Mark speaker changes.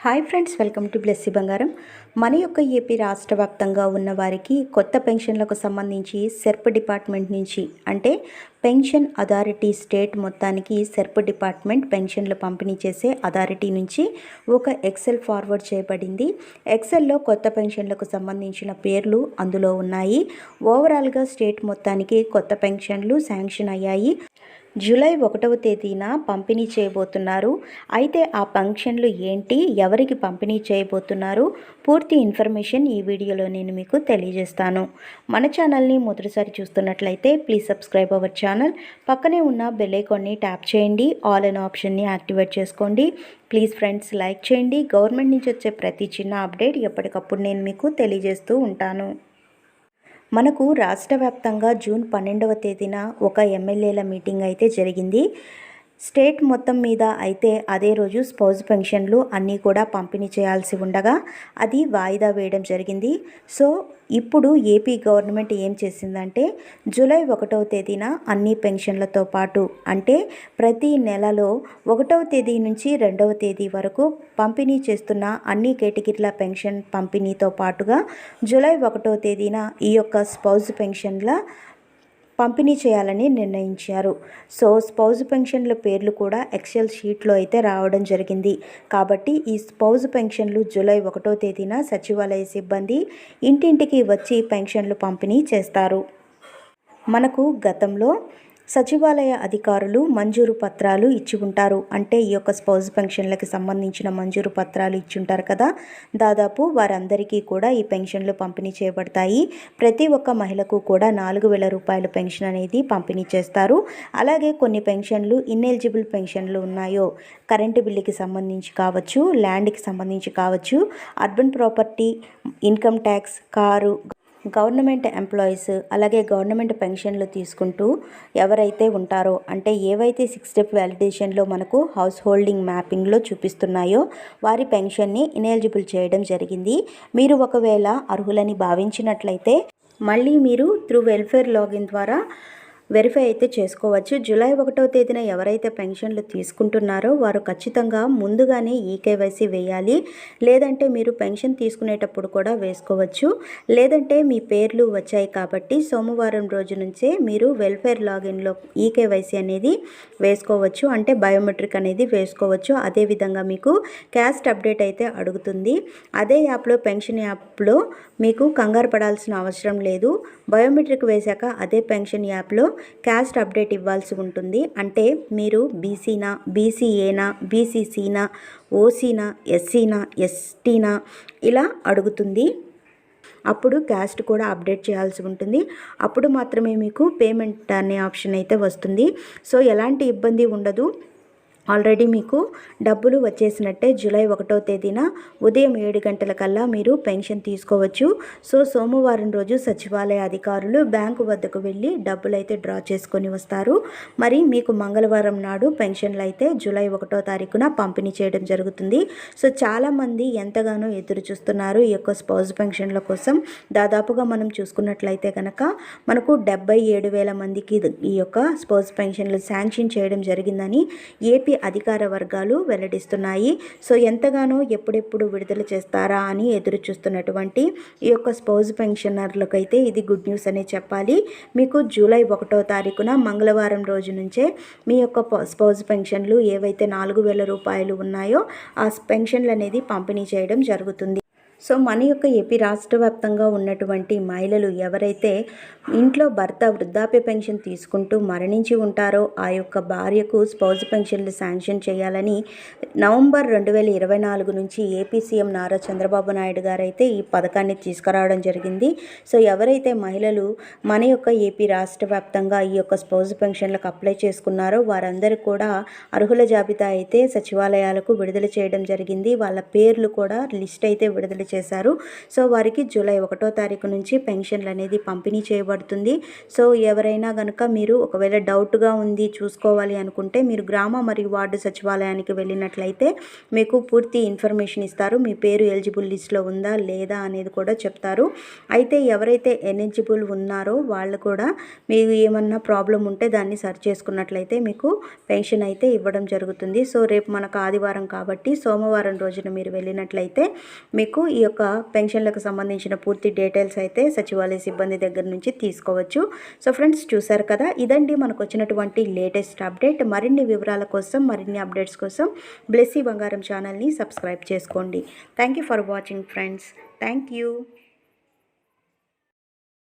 Speaker 1: Hi friends welcome to Blessy Bangaram మన యొక్క AP రాష్ట్ర వ్యాప్తంగా ఉన్న వారికి కొత్త పెన్షన్లకు సంబంధించి సెర్ప్ డిపార్ట్మెంట్ నుంచి అంటే పెన్షన్ అథారిటీ స్టేట్ మొత్తానికి సెర్ప్ డిపార్ట్మెంట్ పెన్షన్లు పంపిణీ చేసే అథారిటీ నుంచి ఒక ఎక్సెల్ ఫార్వర్డ్ చేయబడింది. ఎక్సెల్లో కొత్త పెన్షన్లకు సంబంధించిన పేర్లు అందులో ఉన్నాయి. ఓవరాల్గా స్టేట్ మొత్తానికి కొత్త పెన్షన్లు శాంక్షన్ అయ్యాయి. జూలై ఒకటవ తేదీన పంపిణీ చేయబోతున్నారు. అయితే ఆ ఫంక్షన్లు ఏంటి? ఎవరికి పంపిణీ చేయబోతున్నారు? పూర్తి ఇన్ఫర్మేషన్ ఈ వీడియోలో నేను మీకు తెలియజేస్తాను. మన ఛానల్ని మొదటిసారి చూస్తున్నట్లయితే ప్లీజ్ సబ్స్క్రైబ్ అవర్ ఛానల్. పక్కనే ఉన్న బెల్లైకాన్ని ట్యాప్ చేయండి. ఆల్ అన్ ఆప్షన్ని యాక్టివేట్ చేసుకోండి. ప్లీజ్ ఫ్రెండ్స్ లైక్ చేయండి. గవర్నమెంట్ నుంచి వచ్చే ప్రతి చిన్న అప్డేట్ ఎప్పటికప్పుడు నేను మీకు తెలియజేస్తూ ఉంటాను. మనకు రాష్ట్ర వ్యాప్తంగా జూన్ పన్నెండవ తేదీన ఒక ఎమ్మెల్యేల మీటింగ్ అయితే జరిగింది. స్టేట్ మొత్తం మీద అయితే అదే రోజు స్పౌజ్ పెన్షన్లు అన్నీ కూడా పంపిణీ చేయాల్సి ఉండగా అది వాయిదా వేయడం జరిగింది. సో ఇప్పుడు ఏపీ గవర్నమెంట్ ఏం చేసిందంటే జూలై ఒకటవ తేదీన అన్ని పెన్షన్లతో పాటు అంటే ప్రతి నెలలో ఒకటవ తేదీ నుంచి రెండవ తేదీ వరకు పంపిణీ చేస్తున్న అన్ని కేటగిరీల పెన్షన్ పంపిణీతో పాటుగా జూలై ఒకటవ తేదీన ఈ యొక్క స్పౌజ్ పెన్షన్ల పంపిణీ చేయాలని నిర్ణయించారు. సో స్పౌజ్ పెన్షన్ల పేర్లు కూడా ఎక్సెల్ షీట్లో అయితే రావడం జరిగింది. కాబట్టి ఈ స్పౌజ్ పెన్షన్లు జూలై ఒకటో తేదీన సచివాలయ సిబ్బంది ఇంటింటికి వచ్చి పెన్షన్లు పంపిణీ చేస్తారు. మనకు గతంలో సచివాలయ అధికారులు మంజూరు పత్రాలు ఇచ్చి ఉంటారు అంటే ఈ యొక్క స్పౌజ్ పెన్షన్లకి సంబంధించిన మంజూరు పత్రాలు ఇచ్చి ఉంటారు కదా. దాదాపు వారందరికీ కూడా ఈ పెన్షన్లు పంపిణీ చేయబడతాయి. ప్రతి ఒక్క మహిళకు కూడా నాలుగు వేల రూపాయల పెన్షన్ అనేది పంపిణీ చేస్తారు. అలాగే కొన్ని పెన్షన్లు ఇన్ఎలిజిబుల్ పెన్షన్లు ఉన్నాయో కరెంటు బిల్లుకి సంబంధించి కావచ్చు ల్యాండ్కి సంబంధించి కావచ్చు urban property income tax car government employees అలాగే గవర్నమెంట్ పెన్షన్లు తీసుకుంటూ ఎవరైతే ఉంటారో అంటే ఏవైతే సిక్స్ స్టెప్ వ్యాలిడేషన్లో మనకు హౌస్ హోల్డింగ్ మ్యాపింగ్లో చూపిస్తున్నాయో వారి పెన్షన్ని ఇనెలిజిబుల్ చేయడం జరిగింది. మీరు ఒకవేళ అర్హులని భావించినట్లయితే మళ్ళీ మీరు త్రూ వెల్ఫేర్ లాగిన్ ద్వారా వెరిఫై అయితే చేసుకోవచ్చు. జూలై ఒకటవ తేదీన ఎవరైతే పెన్షన్లు తీసుకుంటున్నారో వారు ఖచ్చితంగా ముందుగానే ఈకేవైసీ వేయాలి. లేదంటే మీరు పెన్షన్ తీసుకునేటప్పుడు కూడా వేసుకోవచ్చు. లేదంటే మీ పేర్లు వచ్చాయి కాబట్టి సోమవారం రోజు నుంచే మీరు వెల్ఫేర్ లాగిన్లో ఈకేవైసీ అనేది వేసుకోవచ్చు. అంటే బయోమెట్రిక్ అనేది వేసుకోవచ్చు. అదేవిధంగా మీకు క్యాస్ట్ అప్డేట్ అయితే అడుగుతుంది. అదే యాప్లో పెన్షన్ యాప్లో మీకు కంగారు పడాల్సిన అవసరం లేదు. బయోమెట్రిక్ వేశాక అదే పెన్షన్ యాప్లో క్యాస్ట్ అప్డేట్ ఇవ్వాల్సి ఉంటుంది. అంటే మీరు బీసీనా బీసీఏనా బీసీసీనా ఓసీనా ఎస్సీనా ఎస్టీనా ఇలా అడుగుతుంది. అప్పుడు క్యాస్ట్ కూడా అప్డేట్ చేయాల్సి ఉంటుంది. అప్పుడు మాత్రమే మీకు పేమెంట్ అనే ఆప్షన్ అయితే వస్తుంది. సో ఎలాంటి ఇబ్బంది ఉండదు. ఆల్రెడీ మీకు డబ్బులు వచ్చేసినట్టే జూలై ఒకటో తేదీన ఉదయం ఏడు గంటల కల్లా మీరు పెన్షన్ తీసుకోవచ్చు. సో సోమవారం రోజు సచివాలయ అధికారులు బ్యాంకు వద్దకు వెళ్ళి డబ్బులు అయితే డ్రా చేసుకొని వస్తారు. మరి మీకు మంగళవారం నాడు పెన్షన్లు అయితే జూలై ఒకటో తారీఖున పంపిణీ చేయడం జరుగుతుంది. సో చాలామంది ఎంతగానో ఎదురు చూస్తున్నారు ఈ యొక్క స్పౌజ్ పెన్షన్ల కోసం. దాదాపుగా మనం చూసుకున్నట్లయితే కనుక మనకు డెబ్బై ఏడు వేల మందికి ఈ యొక్క స్పోర్ట్స్ పెన్షన్లు శాంక్షన్ చేయడం జరిగిందని ఏపీ అధికార వర్గాలు వెల్లడిస్తున్నాయి. సో ఎంతగానో ఎప్పుడెప్పుడు విడుదల చేస్తారా అని ఎదురు చూస్తున్నటువంటి ఈ యొక్క స్పౌజ్ పెన్షనర్లకైతే ఇది గుడ్ న్యూస్ అనే చెప్పాలి. మీకు జూలై ఒకటో తారీఖున మంగళవారం రోజు నుంచే మీ యొక్క స్పౌజ్ పెన్షన్లు ఏవైతే నాలుగు వేల రూపాయలు ఉన్నాయో ఆ పెన్షన్లు అనేది పంపిణీ చేయడం జరుగుతుంది. సో మన యొక్క ఏపీ రాష్ట్ర వ్యాప్తంగా ఉన్నటువంటి మహిళలు ఎవరైతే ఇంట్లో భర్త వృద్ధాప్య పెన్షన్ తీసుకుంటూ మరణించి ఉంటారో ఆ యొక్క భార్యకు స్పౌజ్ పెన్షన్లు శాంక్షన్ చేయాలని నవంబర్ రెండు వేల ఇరవై నాలుగు నుంచి ఏపీ సీఎం నారా చంద్రబాబు నాయుడు గారైతే ఈ పథకాన్ని తీసుకురావడం జరిగింది. సో ఎవరైతే మహిళలు మన యొక్క ఏపీ రాష్ట్ర వ్యాప్తంగా ఈ యొక్క స్పౌజ్ పెన్షన్లకు అప్లై చేసుకున్నారో వారందరూ కూడా అర్హుల జాబితా అయితే సచివాలయాలకు విడుదల చేయడం జరిగింది. వాళ్ళ పేర్లు కూడా లిస్ట్ అయితే విడుదల చేశారు. సో వారికి జూలై ఒకటో తారీఖు నుంచి పెన్షన్లు అనేది పంపిణీ చేయబడుతుంది. సో ఎవరైనా కనుక మీరు ఒకవేళ డౌట్గా ఉంది చూసుకోవాలి అనుకుంటే మీరు గ్రామ మరియు వార్డు సచివాలయానికి వెళ్ళినట్లయితే మీకు పూర్తి ఇన్ఫర్మేషన్ ఇస్తారు. మీ పేరు ఎలిజిబుల్ లిస్ట్లో ఉందా లేదా అనేది కూడా చెప్తారు. అయితే ఎవరైతే ఎలిజిబుల్ ఉన్నారో వాళ్ళు కూడా మీకు ఏమన్నా ప్రాబ్లం ఉంటే దాన్ని సరి చేసుకున్నట్లయితే మీకు పెన్షన్ అయితే ఇవ్వడం జరుగుతుంది. సో రేపు మనకు ఆదివారం కాబట్టి సోమవారం రోజున మీరు వెళ్ళినట్లయితే మీకు ఈ ఈ యొక్క పెన్షన్లకు సంబంధించిన పూర్తి డీటెయిల్స్ అయితే సచివాలయ సిబ్బంది దగ్గర నుంచి తీసుకోవచ్చు. సో ఫ్రెండ్స్ చూసారు కదా? ఇదండి మనకు వచ్చినటువంటి లేటెస్ట్ అప్డేట్. మరిన్ని వివరాల కోసం మరిన్ని అప్డేట్స్ కోసం బ్లెస్సీ బంగారం ఛానల్ని సబ్స్క్రైబ్ చేసుకోండి. Thank you for watching friends. Thank you.